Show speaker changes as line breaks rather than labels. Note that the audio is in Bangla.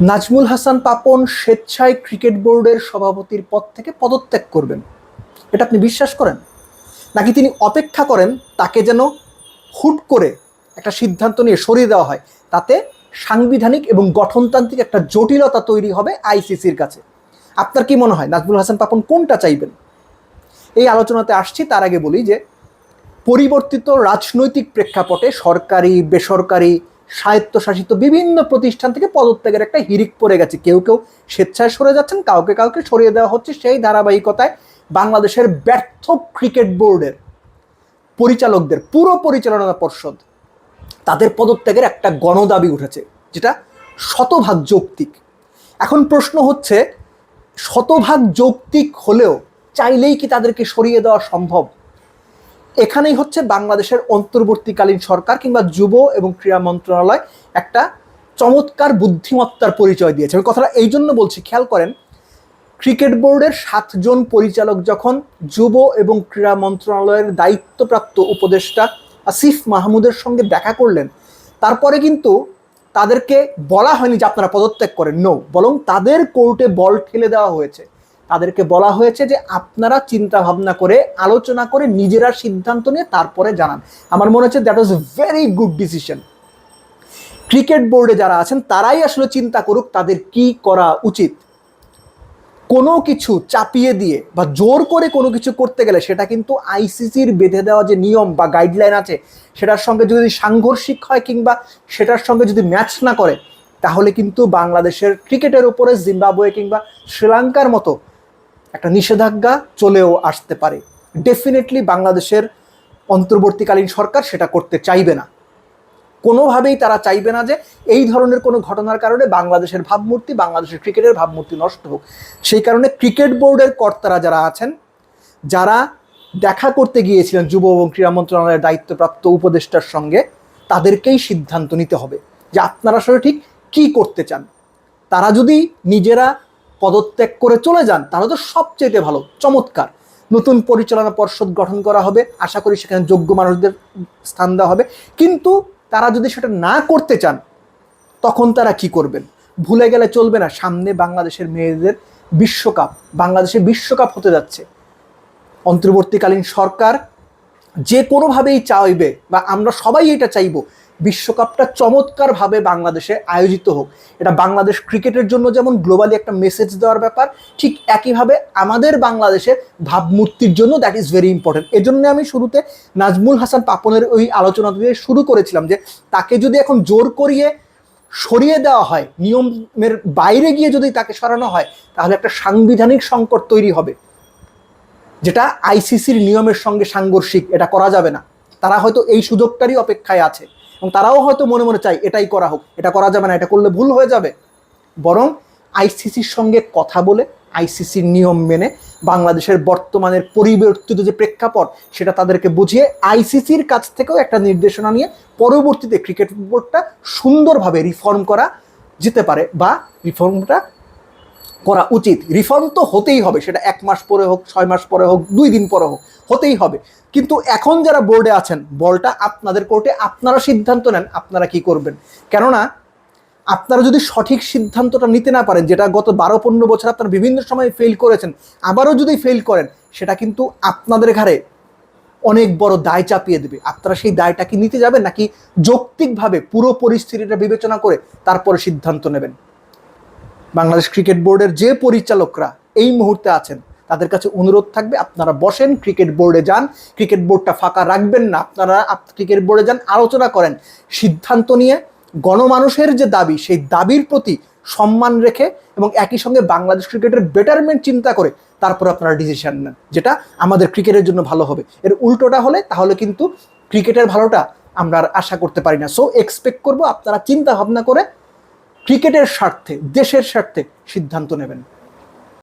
নাজমুল হাসান পাপন স্বেচ্ছায় ক্রিকেট বোর্ডের সভাপতির পদ থেকে পদত্যাগ করবেন। এটা আপনি বিশ্বাস করেন? নাকি তিনি অপেক্ষা করেন তাকে যেন হুট করে একটা সিদ্ধান্ত নিয়ে সরিয়ে দেওয়া হয়? তাতে সাংবিধানিক এবং গঠনতান্ত্রিক একটা জটিলতা তৈরি হবে আইসিসির কাছে। আপনার কি মনে হয়? নাজমুল হাসান পাপন কোনটা চাইবেন? এই আলোচনাতে আসছি, তার আগে বলি যে, পরিবর্তিত রাজনৈতিক প্রেক্ষাপটে সরকারি, বেসরকারি স্বায়ত্তশাসিত বিভিন্ন প্রতিষ্ঠান থেকে পদত্যাগের একটা হিরিক পড়ে গেছে। কেউ কেউ স্বেচ্ছায় সরে যাচ্ছেন, কাউকে কাউকে সরিয়ে দেওয়া হচ্ছে সেই ধারাবাহিকতায় বাংলাদেশের ব্যর্থ ক্রিকেট বোর্ডের পরিচালকদের, পুরো পরিচালনা পর্ষদ, তাদের পদত্যাগের একটা গণদাবি উঠেছে, যেটা শতভাগ যৌক্তিক। এখন প্রশ্ন হচ্ছে, শতভাগ যৌক্তিক হলেও চাইলেই কি তাদেরকে সরিয়ে দেওয়া সম্ভব? এখানেই হচ্ছে বাংলাদেশের অন্তর্বর্তীকালীন সরকার কিংবা যুব এবং ক্রীড়া মন্ত্রণালয় একটা চমৎকার বুদ্ধিমত্তার পরিচয় দিয়েছে। আমি কথাটা এই জন্য বলছি, খেয়াল করেন, ক্রিকেট বোর্ডের সাতজন পরিচালক যখন যুব এবং ক্রীড়া মন্ত্রণালয়ের দায়িত্বপ্রাপ্ত উপদেষ্টা আসিফ মাহমুদের সঙ্গে দেখা করলেন, তারপরে কিন্তু তাদেরকে বলা হয়নি যে আপনারা পদত্যাগ করেন। নো বরং তাদের কোর্টে বল ঠেলে দেওয়া হয়েছে। তাদেরকে বলা হয়েছে যে আপনারা চিন্তা ভাবনা করে, আলোচনা করে নিজেরা সিদ্ধান্ত নিয়ে তারপরে জানান। আমার মনে হচ্ছে that was very good decision cricket বোর্ডে যারা আছেন, তারাই আসলে চিন্তা করুক তাদের কি করা উচিত। কোনো কিছু চাপিয়ে দিয়ে বা জোর করে কোনো কিছু করতে গেলে সেটা কিন্তু আইসিসির বেঁধে দেওয়া যে নিয়ম বা গাইডলাইন আছে, সেটার সঙ্গে যদি সাংঘর্ষিক হয় কিংবা সেটার সঙ্গে যদি ম্যাচ না করে, তাহলে কিন্তু বাংলাদেশের ক্রিকেটের উপরে, জিম্বাবুয়ে কিংবা শ্রীলঙ্কার মতো একটা নিষেধাজ্ঞা চলেও আসতে পারে। ডেফিনেটলি বাংলাদেশের অন্তর্বর্তীকালীন সরকার সেটা করতে চাইবে না। কোনোভাবেই তারা চাইবে না যে এই ধরনের কোনো ঘটনার কারণে বাংলাদেশের ভাবমূর্তি, বাংলাদেশের ক্রিকেটের ভাবমূর্তি নষ্ট হোক। সেই কারণে ক্রিকেট বোর্ডের কর্তারা যারা আছেন, যারা দেখা করতে গিয়েছিলেন যুব এবং ক্রীড়া মন্ত্রণালয়ের দায়িত্বপ্রাপ্ত উপদেষ্টার সঙ্গে, তাদেরকেই সিদ্ধান্ত নিতে হবে যে আপনারা আসলে ঠিক কী করতে চান। তারা যদি নিজেরা পদত্যাগ করে চলে যান, তাহলে তো সবচেয়ে ভালো, চমৎকার। নতুন পরিচালনা পর্ষদ গঠন করা হবে, আশা করি সেখানে যোগ্য মানুষদের স্থান দেওয়া হবে। কিন্তু তারা যদি সেটা না করতে চান, তখন তারা কি করবেন? ভুলে গেলে চলবে না, সামনে বাংলাদেশের মেয়েদের বিশ্বকাপ, বাংলাদেশে বিশ্বকাপ হতে যাচ্ছে। অন্তর্বর্তীকালীন সরকার যে কোনোভাবেই চাইবে, বা আমরা সবাই এটা চাইব বিশ্বকাপটা চমৎকারভাবে বাংলাদেশে আয়োজিত হোক। এটা বাংলাদেশ ক্রিকেটের জন্য যেমন গ্লোবালি একটা মেসেজ দেওয়ার ব্যাপার, ঠিক একইভাবে আমাদের বাংলাদেশের ভাবমূর্তির জন্য দ্যাট ইজ ভেরি ইম্পর্টেন্ট এজন্য আমি শুরুতে নাজমুল হাসান পাপনের ওই আলোচনা দিয়ে শুরু করেছিলাম যে তাকে যদি এখন জোর করিয়ে সরিয়ে দেওয়া হয়, নিয়মের বাইরে গিয়ে যদি তাকে সরানো হয়, তাহলে একটা সাংবিধানিক সংকট তৈরি হবে। যেটা আইসিসির নিয়মের সঙ্গে সাংঘর্ষিক, এটা করা যাবে না। তারা হয়তো এই সুযোগটারই অপেক্ষায় আছে। এবং তারাও হয়তো মনে মনে চায়, এটাই করা হোক, এটা করা যাবে না, এটা করলে ভুল হয়ে যাবে। বরং আইসিসির সঙ্গে কথা বলে, আইসিসির নিয়ম মেনে বাংলাদেশের বর্তমানের পরিবর্তিত যে প্রেক্ষাপট, সেটা তাদেরকে বুঝিয়ে আইসিসির কাছ থেকেও একটা নির্দেশনা নিয়ে পরবর্তীতে ক্রিকেট বোর্ডটা সুন্দরভাবে রিফর্ম করা যেতে পারে বা রিফর্মটা করা উচিত। রিফর্ম তো হতেই হবে, সেটা এক মাস পরে হোক, ছয় মাস পরে হোক, দুই দিন পরে হোক, হতেই হবে। কিন্তু এখন যারা বোর্ডে আছেন, বলটা আপনাদের কোর্টে আপনারা সিদ্ধান্ত নেন আপনারা কি করবেন। কেননা, আপনারা যদি সঠিক সিদ্ধান্তটা নিতে না পারেন, যেটা গত বারো পনেরো বছর আপনারা বিভিন্ন সময় ফেল করেছেন, আবারও যদি ফেল করেন, সেটা কিন্তু আপনাদের ঘাড়ে অনেক বড় দায় চাপিয়ে দেবে। আপনারা সেই দায়টা কি নিতে যাবেন, নাকি যৌক্তিকভাবে পুরো পরিস্থিতিটা বিবেচনা করে তারপরে সিদ্ধান্ত নেবেন? বাংলাদেশ ক্রিকেট বোর্ডের যে পরিচালকরা এই মুহূর্তে আছেন তাদের কাছে অনুরোধ থাকবে, আপনারা বসেন ক্রিকেট বোর্ডে যান ক্রিকেট বোর্ডটা ফাঁকা রাখবেন না, আপনারা ক্রিকেট বোর্ডে যান, আলোচনা করেন। সিদ্ধান্ত নিয়ে গণমানুষের যে দাবি, সেই দাবির প্রতি সম্মান রেখে এবং একই সঙ্গে বাংলাদেশ ক্রিকেটের বেটারমেন্ট চিন্তা করে তারপর আপনারা ডিসিশন নেন, যেটা আমাদের ক্রিকেটের জন্য ভালো হবে। এর উল্টোটা হলে তাহলে কিন্তু ক্রিকেটের ভালোটা আমরা আর আশা করতে পারি না। সো এক্সপেক্ট করব, আপনারা চিন্তা ভাবনা করে ক্রিকেটের স্বার্থে, দেশের স্বার্থে সিদ্ধান্ত নেবেন।